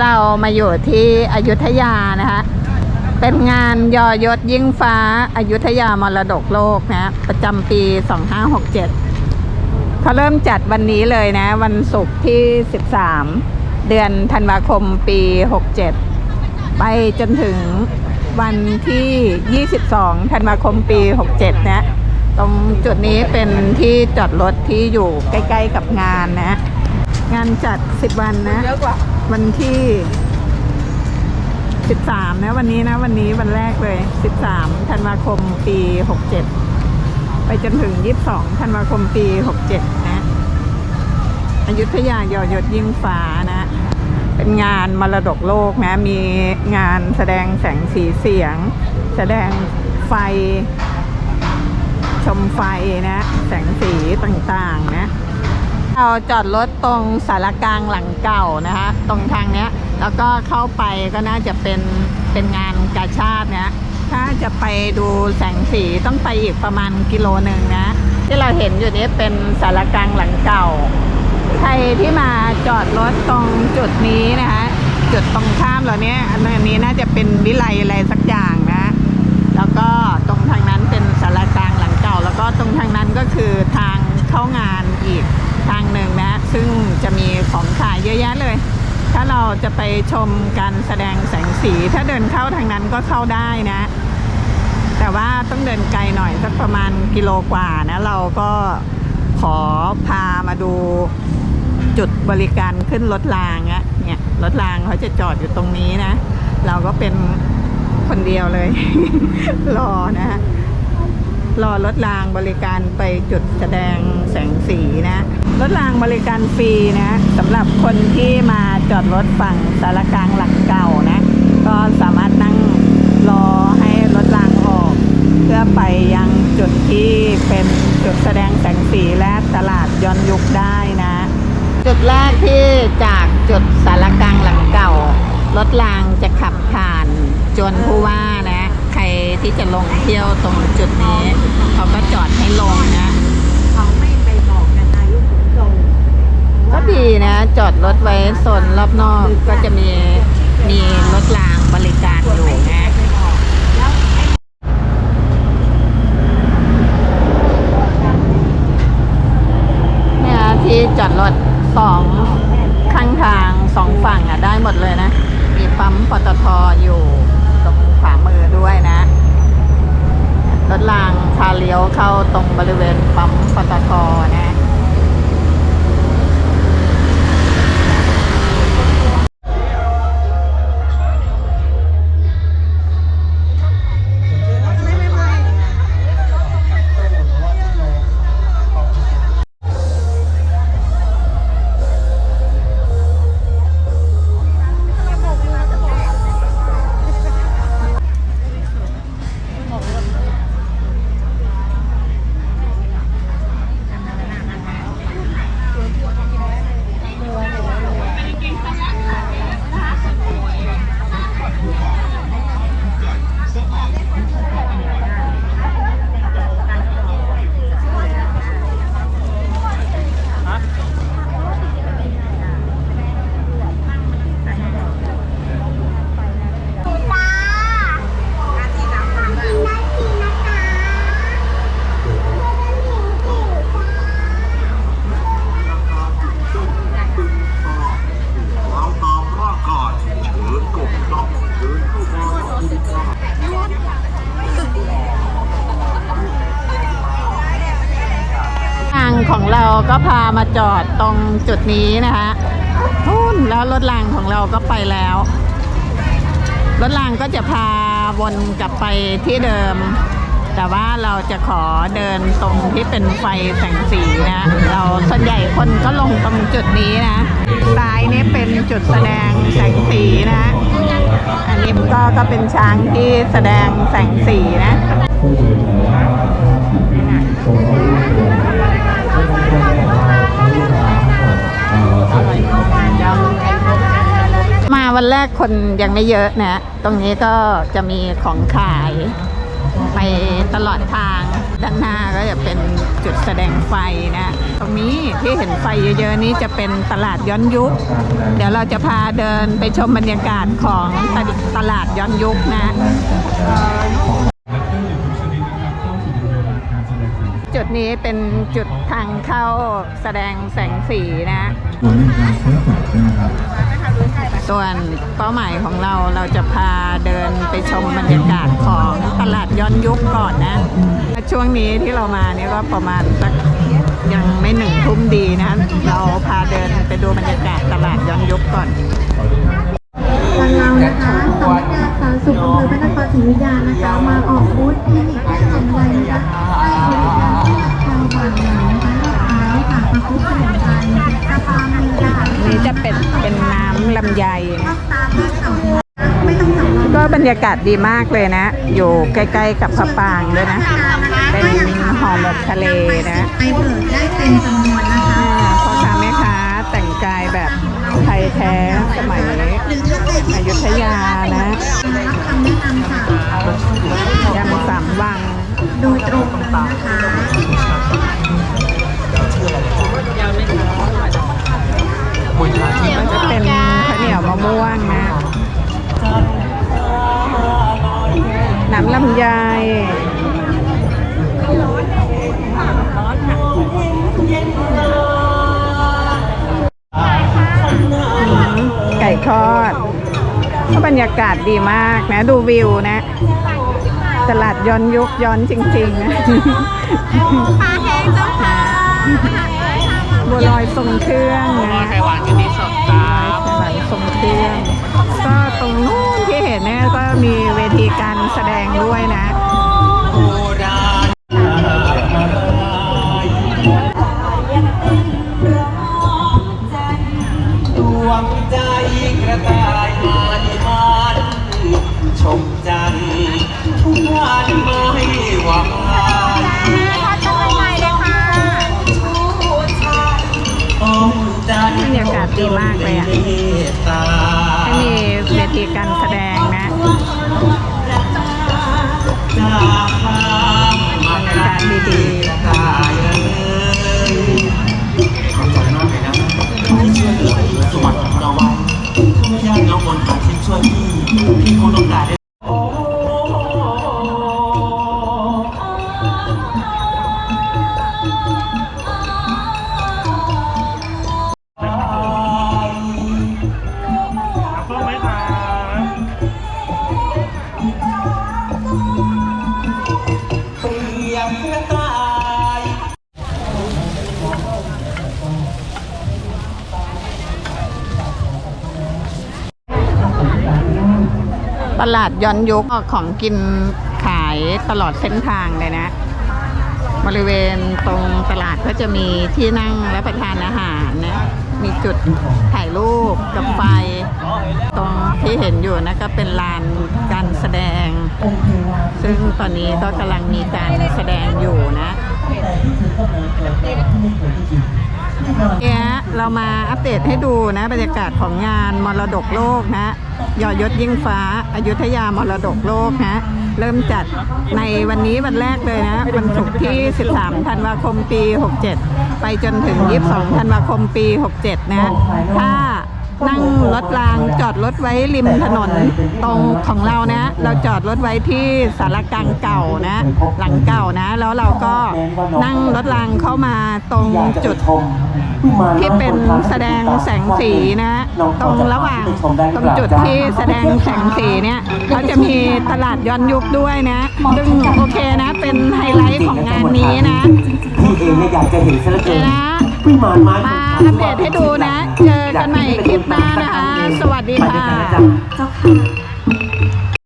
เรามาอยู่ที่อยุธยานะคะ เป็นงานยอยศยิ่งฟ้าอายุทยามรดกโลกนะ ประจำปี 2567 เขาเริ่มจัดวันนี้เลยนะ วันศุกร์ที่ 13 เดือนธันวาคมปี 67 ไปจนถึงวันที่ 22 ธันวาคมปี 67 นะ ตรงจุดนี้เป็นที่จอดรถที่อยู่ใกล้ ๆ กับงานนะ งานจัด 10 วันนะเยอะกว่า วันที่ 13 นะวันนี้นะ วันนี้วันแรกเลย 13 ธันวาคมปี 67 ไปจนถึง 22 ธันวาคมปี 67 นะอยุธยายอยศยิ่งฟ้านะ เป็นงานมรดกโลกนะ มีงานแสดงแสงสีเสียง แสดงไฟ ชมไฟนะ แสงสีต่างๆนะ เราจอดรถตรงสารกลางหลังเก่านะคะ ตรงทางเนี้ย แล้วก็เข้าไปก็น่าจะเป็นเป็นงานกาชาตินะถ้าจะไปดูแสงสีต้องไปอีกประมาณกิโลหนึ่งนะ ที่เราเห็นอยู่นี้เป็นสารกลางหลังเก่า ใครที่มาจอดรถตรงจุดนี้นะคะจุดตรงข้ามเราเนี้ยอันนี้น่าจะเป็นวิไลอะไรสักอย่างนะ แล้วก็ตรงทางนั้นเป็นสารกลางหลังเก่า แล้วก็ตรงทางนั้นก็คือทาง เข้างานอีกทางหนึ่งนะ ซึ่งจะมีของขายเยอะแยะเลย ถ้าเราจะไปชมการแสดงแสงสี ถ้าเดินเข้าทางนั้นก็เข้าได้นะ แต่ว่าต้องเดินไกลหน่อยสักประมาณกิโลกว่านะ เราก็ขอพามาดูจุดบริการขึ้นรถรางอะเนี่ยรถรางเขาจะจอดอยู่ตรงนี้นะ เราก็เป็นคนเดียวเลย รอนะฮะ รอรถรางบริการไปจุดแสดงแสงสีนะ รถรางบริการฟรีนะสำหรับคนที่มาจอดรถฝั่งสารกลางหลังเก่านะ ก็สามารถนั่งรอให้รถรางออก เพื่อไปยังจุดที่เป็นจุดแสดงแสงสีและตลาดย้อนยุคได้นะ จุดแรกที่จากจุดสารกลางหลังเก่า รถรางจะขับผ่านจวนผู้ว่าน ที่จะลงเที่ยวตรงจุดนี้ เขาก็จอดให้ลงนะเขาไม่ไปบอกกันอายุถึงตรงก็ดีนะ จอดรถไว้โซนรอบนอกก็จะมีมีรถรางบริการอยู่นะเนี่ยที่จอดรถสองข้างทางสองฝั่งอะได้หมดเลยนะ มีปั๊มปตทอยู่ตรงขวามือด้วยนะ รถรางพาเลี้ยวเข้าตรงบริเวณปั๊มปตทนะ ก็พามาจอดตรงจุดนี้นะคะนู่นแล้วรถรางของเราก็ไปแล้ว รถรางก็จะพาวนกลับไปที่เดิม แต่ว่าเราจะขอเดินตรงที่เป็นไฟแสงสีนะ เราส่วนใหญ่คนก็ลงตรงจุดนี้นะซ้ายนี้เป็นจุดแสดงแสงสีนะ อันนี้ก็ก็เป็นช้างที่แสดงแสงสีนะ คนยังไม่เยอะนะ ตรงนี้ก็จะมีของขายไปตลอดทาง ด้านหน้าก็จะเป็นจุดแสดงไฟนะ ตรงนี้ที่เห็นไฟเยอะๆนี้จะเป็นตลาดย้อนยุค เดี๋ยวเราจะพาเดินไปชมบรรยากาศของตลาดย้อนยุคนะ จุดนี้เป็นจุดทางเข้าแสดงแสงสีนะตัวนี้การใช้สดใช่ไหมครับ ส่วนเป้าหมายของเราเราจะพาเดินไปชมบรรยากาศของตลาดย้อนยุคก่อนนะ ช่วงนี้ที่เรามาเนี่ยก็ประมาณสักยังไม่หนึ่งทุ่มดีนะเราพาเดินไปดูบรรยากาศตลาดย้อนยุคก่อนทางเรานะคะสำนักงานสาธารณสุขอำเภอพระนครศรีอยุธยานะคะ มาออกบูธคลินิกที่สำคัญนะคะำลำไยข้าวตาลเสาไม่ต้องสั่งเราก็บรรยากาศดีมากเลยนะ อยู่ใกล้ ๆ กับพระปรางด้วยนะ เป็นห่อหมกทะเลนะไปเบิกได้เต็มจำนวนนะคะอ่าพ่อค้าแม่ค้าแต่งกายแบบไทยแท้สมัยหรือท่านใดที่อยุธยานะรับคำแนะนำจากยำสามวังโดยตรงเลยนะคะมันจะเป็นข้าว เหนียวมะม่วงนะน้ำลำไยไก่ทอดก็บรรยากาศดีมากนะ ดูวิวนะ ตลาดย้อนยุคย้อนจริงๆนะปลาแห้งเจ้าค่ะ บัวลอยทรงเครื่องนะไข่หวานกะทิสดครับไข่หวานทรงเครื่องก็ตรงนู้นที่เห็นเนี่ยก็มีเวทีการแสดงด้วยนะดวงใจกระต่ายมันมันชมจันทร์ทุกวันไม่ห ดีมากเลยอะเมตตาให้มีเวทีการ รียบกระต่ายตลาดย้อนยุคของกินขายตลอดเส้นทางเลยนะ บริเวณตรงตลาดก็จะมีที่นั่งและประทานอาหารนะมีจุดถ่ายรูปกับไฟ ตรงที่เห็นอยู่นะก็เป็นลานการแสดง ซึ่งตอนนี้ก็กำลังมีการแสดงอยู่นะเนี่ยเรามาอัปเดตให้ดูนะ บรรยากาศของงานมรดกโลกนะยอยศยิ่งฟ้าอายุทยามรดกโลกนะ เริ่มจัดในวันนี้วันแรกเลยนะ วันศุกร์ที่ 13 ธันวาคมปี 67 ไปจนถึง 22 ธันวาคมปี 67 นะ ถ้า รถรางจอดรถไว้ริมถนนตรงของเรานะ เราจอดรถไว้ที่สารกลางเก่านะ หลังเก่านะ แล้วเราก็นั่งรถรางเข้ามาตรงจุดที่เป็นแสดงแสงสีนะ ตรงระหว่างตรงจุดที่แสดงแสงสีเนี่ยเขาจะมีตลาดย้อนยุคด้วยนะซึ่งโอเคนะ เป็นไฮไลท์ของงานนี้นะพี่เองเนี่ยอยากจะเห็นซะเหลือโอเคเกินนะ วิมานไม้อัปเดตให้ดูนะ เจอกันใหม่คลิปหน้านะคะ สวัสดีค่ะ เจ้าค่ะ